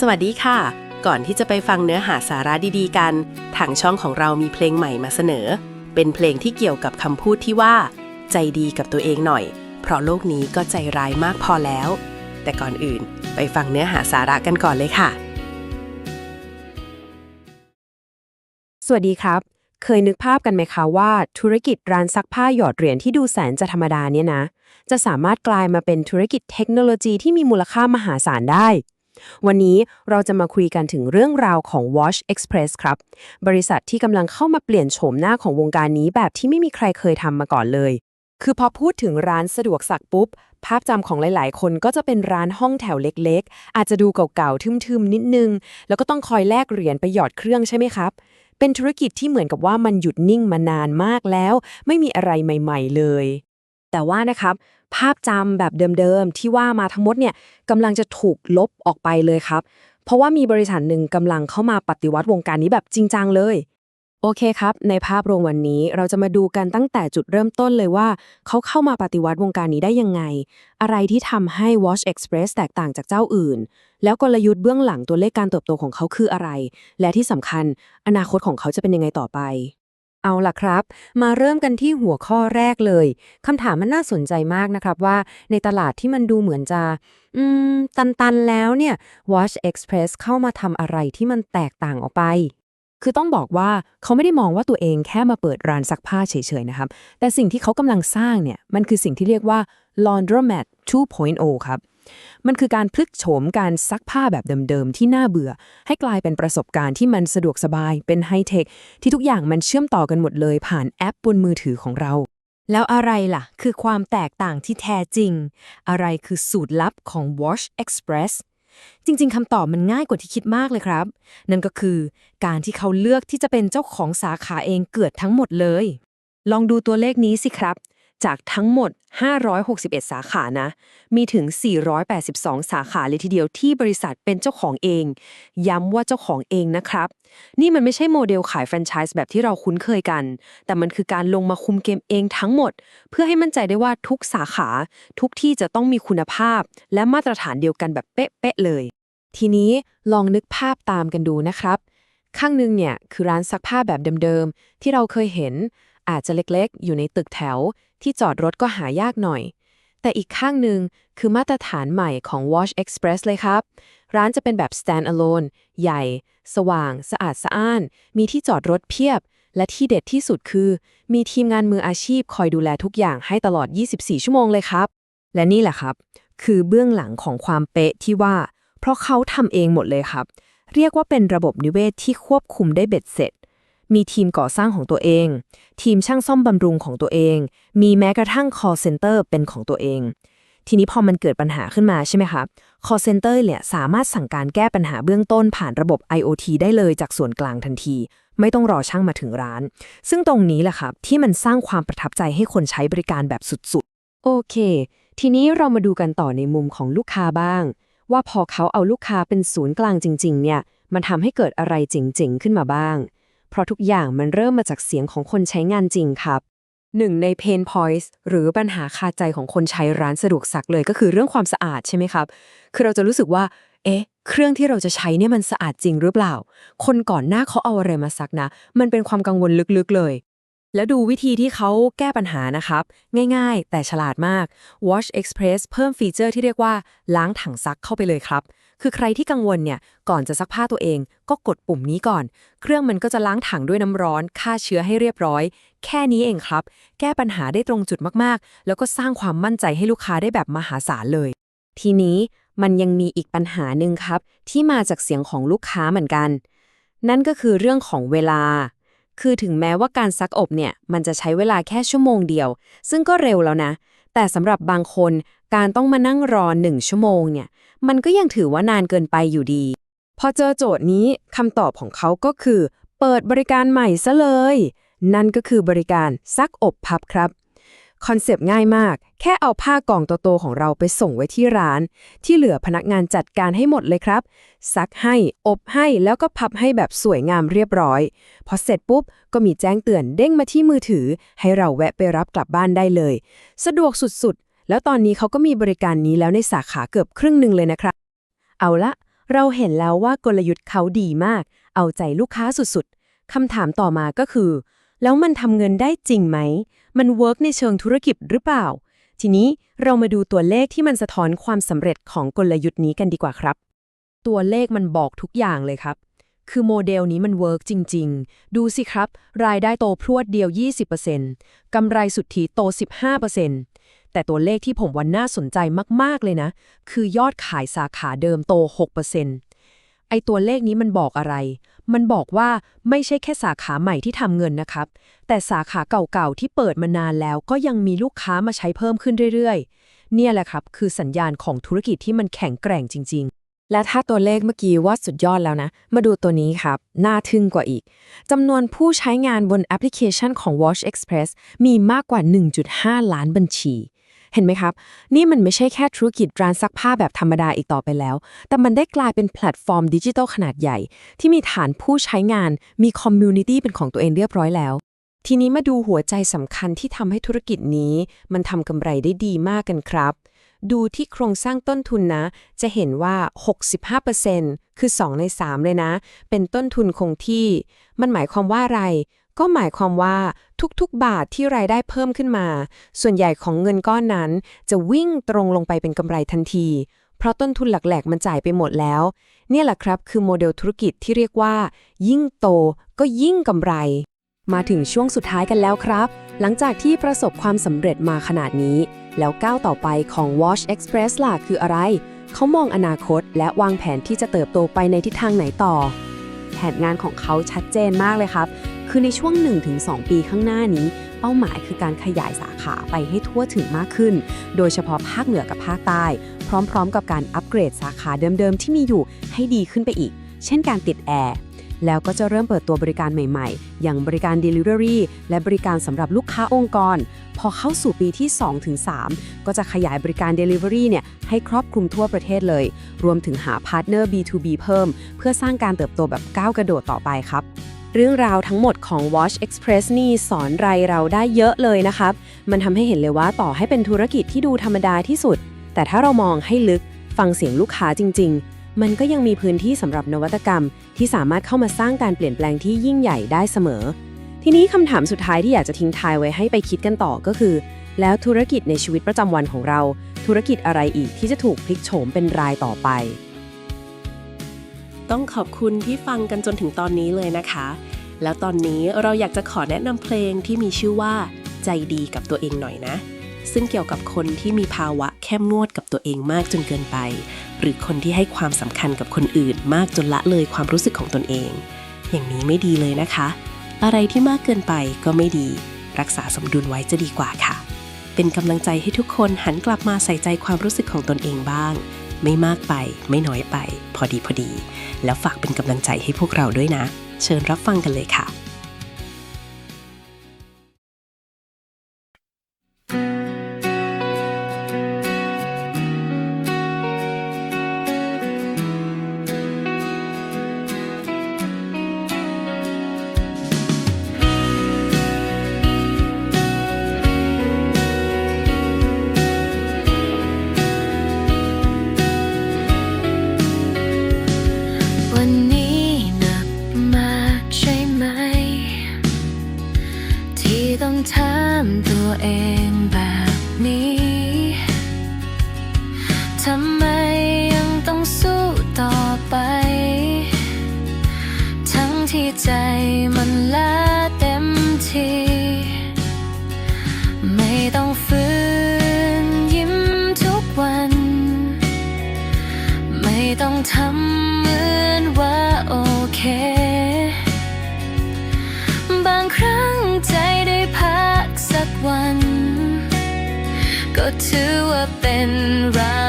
สวัสดีค่ะ ก่อนที่จะไปฟังเนื้อหาสาระดีๆกัน ทางช่องของเรามีเพลงใหม่มาเสนอ เป็นเพลงที่เกี่ยวกับคำพูดที่ว่า ใจดีกับตัวเองหน่อย เพราะโลกนี้ก็ใจร้ายมากพอแล้ว แต่ก่อนอื่นไปฟังเนื้อหาสาระกันก่อนเลยค่ะ สวัสดีครับ เคยนึกภาพกันไหมคะว่า ธุรกิจร้านซักผ้าหยอดเหรียญที่ดูแสนจะธรรมดาเนี่ยนะ จะสามารถกลายมาเป็นธุรกิจเทคโนโลยีที่มีมูลค่ามหาศาลได้ วันนี้เราจะมาคุยกันถึงเรื่องราวของ Wash Express ครับ บริษัทที่กำลังเข้ามาเปลี่ยนโฉมหน้าของวงการนี้แบบที่ไม่มีใครเคยทำมาก่อนเลย คือพอพูดถึงร้านสะดวกซักปุ๊บ ภาพจำของหลาย ๆ คนก็จะเป็นร้านห้องแถวเล็ก ๆ อาจจะดูเก่า ๆ ทึม ๆ นิดนึง แล้วก็ต้องคอยแลกเหรียญไปหยอดเครื่องใช่ไหมครับ เป็นธุรกิจที่เหมือนกับว่ามันหยุดนิ่งมานานมากแล้ว ไม่มีอะไรใหม่ ๆ เลยแต่ว่านะครับ ภาพจำแบบเดิมๆ ที่ว่ามาทั้งหมดเนี่ยกำลังจะถูกลบออกไปเลยครับ เพราะว่ามีบริษัทหนึ่งกำลังเข้ามาปฏิวัติวงการนี้แบบจริงจังเลย โอเคครับ ในภาพรวมวันนี้เราจะมาดูกันตั้งแต่จุดเริ่มต้นเลยว่า เขาเข้ามาปฏิวัติวงการนี้ได้ยังไง อะไรที่ทำให้ Watch Express แตกต่างจากเจ้าอื่น แล้วกลยุทธ์เบื้องหลังตัวเลขการเติบโตของเขาคืออะไร และที่สำคัญ อนาคตของเขาจะเป็นยังไงต่อไป เอาล่ะครับ มาเริ่มกันที่หัวข้อแรกเลยคำถามมันน่าสนใจมากนะครับว่าในตลาดที่มันดูเหมือนจะอืมตันๆแล้วเนี่ย Watch Express เข้ามาทำอะไรที่มันแตกต่างออกไป คือต้องบอกว่าเขาไม่ได้มองว่าตัวเองแค่มาเปิดร้านซักผ้าเฉยๆนะครับ แต่สิ่งที่เขากำลังสร้างเนี่ยมันคือสิ่งที่เรียกว่า laundromat 2.0 ครับ มันคือการพลิกโฉมการซักผ้าแบบเดิมๆ ที่น่าเบื่อ ให้กลายเป็นประสบการณ์ที่มันสะดวกสบายเป็นไฮเทคที่ทุกอย่างมันเชื่อมต่อกันหมดเลยผ่านแอปบนมือถือของเรา แล้วอะไรล่ะ คือความแตกต่างที่แท้จริง อะไรคือสูตรลับของ Wash Express จริง ๆ คำตอบมันง่ายกว่าที่คิดมากเลยครับ นั่นก็คือการที่เขาเลือกที่จะเป็นเจ้าของสาขาเองเกือบทั้งหมดเลย ลองดูตัวเลขนี้สิครับ จากทั้งหมด 561 สาขานะ มีถึง 482 สาขาเลยทีเดียวที่บริษัทเป็นเจ้าของเอง ย้ำว่าเจ้าของเองนะครับ นี่มันไม่ใช่โมเดลขายแฟรนไชส์แบบที่เราคุ้นเคยกัน แต่มันคือการลงมาคุมเกมเองทั้งหมด เพื่อให้มั่นใจได้ว่าทุกสาขา ทุกที่จะต้องมีคุณภาพ และมาตรฐานเดียวกันแบบเป๊ะๆเลย ทีนี้ลองนึกภาพตามกันดูนะครับ ข้างหนึงเนี่ยคือร้านซักผ้าแบบเดิมๆที่เราเคยเห็น อาจจะเล็กๆ อยู่ในตึกแถว ที่จอดรถก็หายากหน่อย แต่อีกข้างหนึ่งคือมาตรฐานใหม่ของ Wash Express เลยครับ ร้านจะเป็นแบบ stand alone ใหญ่ สว่าง สะอาดสะอ้าน มีที่จอดรถเพียบ และที่เด็ดที่สุดคือ มีทีมงานมืออาชีพคอยดูแลทุกอย่างให้ตลอด 24 ชั่วโมงเลยครับ และนี่แหละครับ คือเบื้องหลังของความเป๊ะที่ว่า เพราะเขาทำเองหมดเลยครับ เรียกว่าเป็นระบบนิเวศที่ควบคุมได้เบ็ดเสร็จ มีทีมก่อสร้างของตัวเอง ทีมช่างซ่อมบำรุงของตัวเอง มีแม้กระทั่ง call center เป็นของตัวเอง ทีนี้พอมันเกิดปัญหาขึ้นมาใช่ไหมครับ call center เนี่ยสามารถสั่งการแก้ปัญหาเบื้องต้นผ่านระบบ IoT ได้เลยจากส่วนกลางทันที ไม่ต้องรอช่างมาถึงร้าน ซึ่งตรงนี้แหละครับที่มันสร้างความประทับใจให้คนใช้บริการแบบสุดๆ โอเค ทีนี้เรามาดูกันต่อในมุมของลูกค้าบ้าง ว่าพอเขาเอาลูกค้าเป็นศูนย์กลางจริง ๆ เนี่ยมันทำให้เกิดอะไรเจ๋งๆ ขึ้นมาบ้าง เพราะทุกอย่างมันเริ่มมาจากเสียงของคนใช้งานจริงครับหนึ่งใน pain points หรือปัญหาคาใจของคนใช้ร้านสะดวกซักเลยก็คือเรื่องความสะอาดใช่ไหมครับ คือเราจะรู้สึกว่า เอ๊ะ เครื่องที่เราจะใช้เนี่ยมันสะอาดจริงหรือเปล่า คนก่อนหน้าเขาเอาอะไรมาซักนะ มันเป็นความกังวลลึกๆเลย แล้วดูวิธีที่เขาแก้ปัญหานะครับ ง่ายๆ แต่ฉลาดมาก Wash Express เพิ่มฟีเจอร์ที่เรียกว่าล้างถังซักเข้าไปเลยครับ คือใครที่กังวลเนี่ย ก่อนจะซักผ้าตัวเอง ก็กดปุ่มนี้ก่อน เครื่องมันก็จะล้างถังด้วยน้ำร้อนฆ่าเชื้อให้เรียบร้อย แค่นี้เองครับ แก้ปัญหาได้ตรงจุดมากๆ แล้วก็สร้างความมั่นใจให้ลูกค้าได้แบบมหาศาลเลย ทีนี้มันยังมีอีกปัญหาหนึ่งครับ ที่มาจากเสียงของลูกค้าเหมือนกัน นั่นก็คือเรื่องของเวลา คือถึงแม้ว่าการซักอบเนี่ย มันจะใช้เวลาแค่ชั่วโมงเดียว ซึ่งก็เร็วแล้วนะ แต่สำหรับบางคนการต้องมานั่งรอหนึ่งชั่วโมงเนี่ย มันก็ยังถือว่านานเกินไปอยู่ดี พอเจอโจทย์นี้คำตอบของเขาก็คือ เปิดบริการใหม่ซะเลย นั่นก็คือบริการซักอบพับครับคอนเซปต์ง่ายมาก แค่เอาผ้ากล่องโตๆของเราไปส่งไว้ที่ร้าน ที่เหลือพนักงานจัดการให้หมดเลยครับ ซักให้ อบให้แล้วก็พับให้แบบสวยงามเรียบร้อย พอเสร็จปุ๊บ ก็มีแจ้งเตือนเด้งมาที่มือถือ ให้เราแวะไปรับกลับบ้านได้เลย สะดวกสุดๆ แล้วตอนนี้เขาก็มีบริการนี้แล้วในสาขาเกือบครึ่งหนึ่งเลยนะครับ เอาละ เราเห็นแล้วว่ากลยุทธ์เขาดีมาก เอาใจลูกค้าสุดๆคำถามต่อมาก็คือ แล้วมันทำเงินได้จริงไหม มันเวิร์กในเชิงธุรกิจหรือเปล่า ทีนี้เรามาดูตัวเลขที่มันสะท้อนความสำเร็จของกลยุทธ์นี้กันดีกว่าครับ ตัวเลขมันบอกทุกอย่างเลยครับคือโมเดลนี้มันเวิร์กจริง ๆ ดูสิครับ รายได้โตพรวดเดียว 20%กำไรสุทธิโต 15% แต่ตัวเลขที่ผมว่าน่าสนใจมาก ๆ เลยนะ คือยอดขายสาขาเดิมโต 6%ไอตัวเลขนี้มันบอกอะไร มันบอกว่าไม่ใช่แค่สาขาใหม่ที่ทำเงินนะครับ แต่สาขาเก่าๆที่เปิดมานานแล้วก็ยังมีลูกค้ามาใช้เพิ่มขึ้นเรื่อยๆ เนี่ยแหละครับ คือสัญญาณของธุรกิจที่มันแข็งแกร่งจริง ๆและถ้าตัวเลขเมื่อกี้ว่าสุดยอดแล้วนะ มาดูตัวนี้ครับ น่าทึ่งกว่าอีก จำนวนผู้ใช้งานบนแอปพลิเคชันของ Watch Express มีมากกว่า 1.5 ล้านบัญชี เห็นไหมครับ นี่มันไม่ใช่แค่ธุรกิจร้านซักผ้าแบบธรรมดาอีกต่อไปแล้ว แต่มันได้กลายเป็นแพลตฟอร์มดิจิทัลขนาดใหญ่ ที่มีฐานผู้ใช้งาน มีคอมมูนิตี้เป็นของตัวเองเรียบร้อยแล้ว ทีนี้มาดูหัวใจสำคัญที่ทำให้ธุรกิจนี้ มันทำกำไรได้ดีมากกันครับ ดูที่โครงสร้างต้นทุนนะ จะเห็นว่า 65%คือ 2 ใน 3 เลยนะ เป็นต้นทุนคงที่ มันหมายความว่าอะไร ก็หมายความว่าทุกๆ บาทที่รายได้เพิ่มขึ้นมา ส่วนใหญ่ของเงินก้อนนั้น จะวิ่งตรงลงไปเป็นกำไรทันที เพราะต้นทุนหลักๆ มันจ่ายไปหมดแล้ว เนี่ยแหละครับคือโมเดลธุรกิจที่เรียกว่า ยิ่งโตก็ยิ่งกำไร มาถึงช่วงสุดท้ายกันแล้วครับ หลังจากที่ประสบความสำเร็จมาขนาดนี้ แล้วก้าวต่อไปของ Watch Express ล่ะคืออะไร เขามองอนาคต และวางแผนที่จะเติบโตไปในทิศทางไหนต่อ แผนงานของเขาชัดเจนมากเลยครับ คือในช่วง 1-2 ปีข้างหน้านี้ เป้าหมายคือการขยายสาขาไปให้ทั่วถึงมากขึ้น โดยเฉพาะภาคเหนือกับภาคใต้ พร้อมๆ กับการอัปเกรดสาขาเดิมๆ ที่มีอยู่ให้ดีขึ้นไปอีก เช่นการติดแอร์แล้วก็จะเริ่มเปิดตัวบริการใหม่ๆ อย่างบริการ Delivery และบริการสำหรับลูกค้าองค์กร พอเข้าสู่ปีที่ 2-3 ก็จะขยายบริการ Delivery เนี่ยให้ครอบคลุมทั่วประเทศเลย รวมถึงหาพาร์ทเนอร์ B2B เพิ่ม เพื่อสร้างการเติบโตแบบก้าวกระโดดต่อไปครับ เรื่องราวทั้งหมดของ Watch Express นี่สอนไรเราได้เยอะเลยนะครับ มันทำให้เห็นเลยว่าต่อให้เป็นธุรกิจที่ดูธรรมดาที่สุด แต่ถ้าเรามองให้ลึกฟังเสียงลูกค้าจริง ๆ มันก็ยังมีพื้นที่สำหรับนวัตกรรม ที่สามารถเข้ามาสร้างการเปลี่ยนแปลงที่ยิ่งใหญ่ได้เสมอ ทีนี้คำถามสุดท้ายที่อยากจะทิ้งท้ายไว้ให้ไปคิดกันต่อก็คือ แล้วธุรกิจในชีวิตประจำวันของเรา ธุรกิจอะไรอีกที่จะถูกพลิกโฉมเป็นรายต่อไป ต้องขอบคุณที่ฟังกันจนถึงตอนนี้เลยนะคะ แล้วตอนนี้เราอยากจะขอแนะนำเพลงที่มีชื่อว่า ใจดีกับตัวเองหน่อยนะ ซึ่งเกี่ยวกับคนที่มีภาวะเข้มงวดกับตัวเองมากจนเกินไป หรือคนที่ให้ความสำคัญกับคนอื่นมากจนละเลยความรู้สึกของตนเอง อย่างนี้ไม่ดีเลยนะคะ อะไรที่มากเกินไปก็ไม่ดี รักษาสมดุลไว้จะดีกว่าค่ะ เป็นกำลังใจให้ทุกคนหันกลับมาใส่ใจความรู้สึกของตนเองบ้าง ไม่มากไป ไม่น้อยไป พอดีพอดี แล้วฝากเป็นกำลังใจให้พวกเราด้วยนะ เชิญรับฟังกันเลยค่ะ ที่ต้องถามตัวเองแบบนี้ ก็ถือว่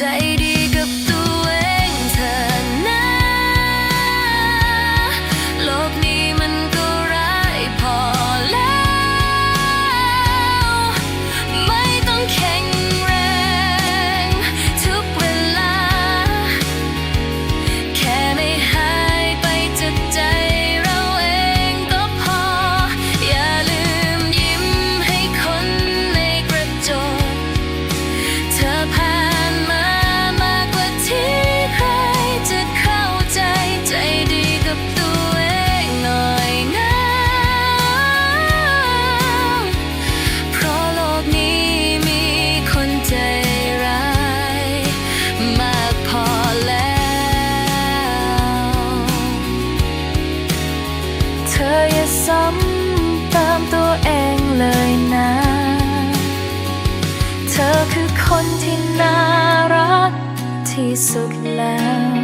say ซ้เติมตัวเองเลยนะ เธอคือคนที่น่ารักที่สุดแล้ว